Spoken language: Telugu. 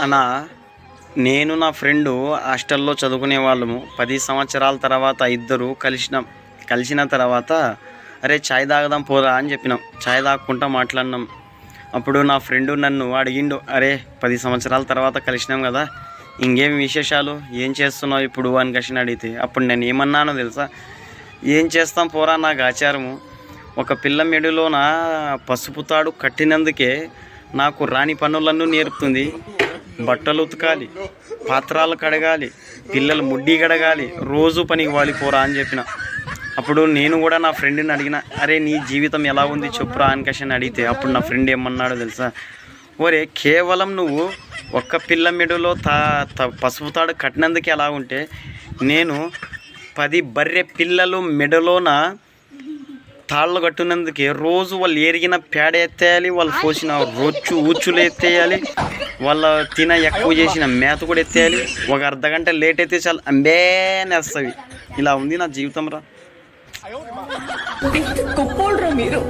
అన్న నేను నా ఫ్రెండు హాస్టల్లో చదువుకునే వాళ్ళము. పది సంవత్సరాల తర్వాత ఇద్దరు కలిసిన కలిసిన తర్వాత అరే ఛాయ్ తాగదాం పోరా అని చెప్పినాం. ఛాయ్ తాగకుండా మాట్లాడినాం. అప్పుడు నా ఫ్రెండు నన్ను అడిగిండు అరే పది సంవత్సరాల తర్వాత కలిసినాం కదా ఇంకేం విశేషాలు? ఏం చేస్తున్నావు ఇప్పుడు అని కసిన అడిగితే అప్పుడు నేను ఏమన్నానో తెలుసా? ఏం చేస్తాం పోరా నాకు ఆచారము ఒక పిల్ల మెడలోన పసుపు తాడు కట్టినందుకే నాకు రాని పనులన్నీ నేర్పుతుంది. బట్టలు ఉతకాలి పాత్రలు కడగాలి పిల్లలు ముడ్డీ కడగాలి రోజు పనికి వాలి పోరా అని చెప్పిన. అప్పుడు నేను కూడా నా ఫ్రెండ్ని అడిగిన అరే నీ జీవితం ఎలా ఉంది చెప్పురా? అని కషన్ అడిగితే అప్పుడు నా ఫ్రెండ్ ఏమన్నాడో తెలుసా? ఒరే కేవలం నువ్వు ఒక్క పిల్ల మెడలో తా త- పసుపు తాడు కట్టినందుకు ఎలా ఉంటే నేను పది బర్రె పిల్లలు మెడలోన తాళ్ళు కట్టినందుకే రోజు వాళ్ళు ఎరిగిన పేడ ఎత్తేయాలి వాళ్ళు పోసిన రొచ్చు ఊచ్చులు ఎత్తేయాలి వాళ్ళ తిన ఎక్కువ చేసిన మేత కూడా ఎత్తేయాలి. ఒక అర్ధ గంట లేట్ అయితే చాలు. అంబేనేస్తుంది ఇలా ఉంది నా జీవితం రా మీరు.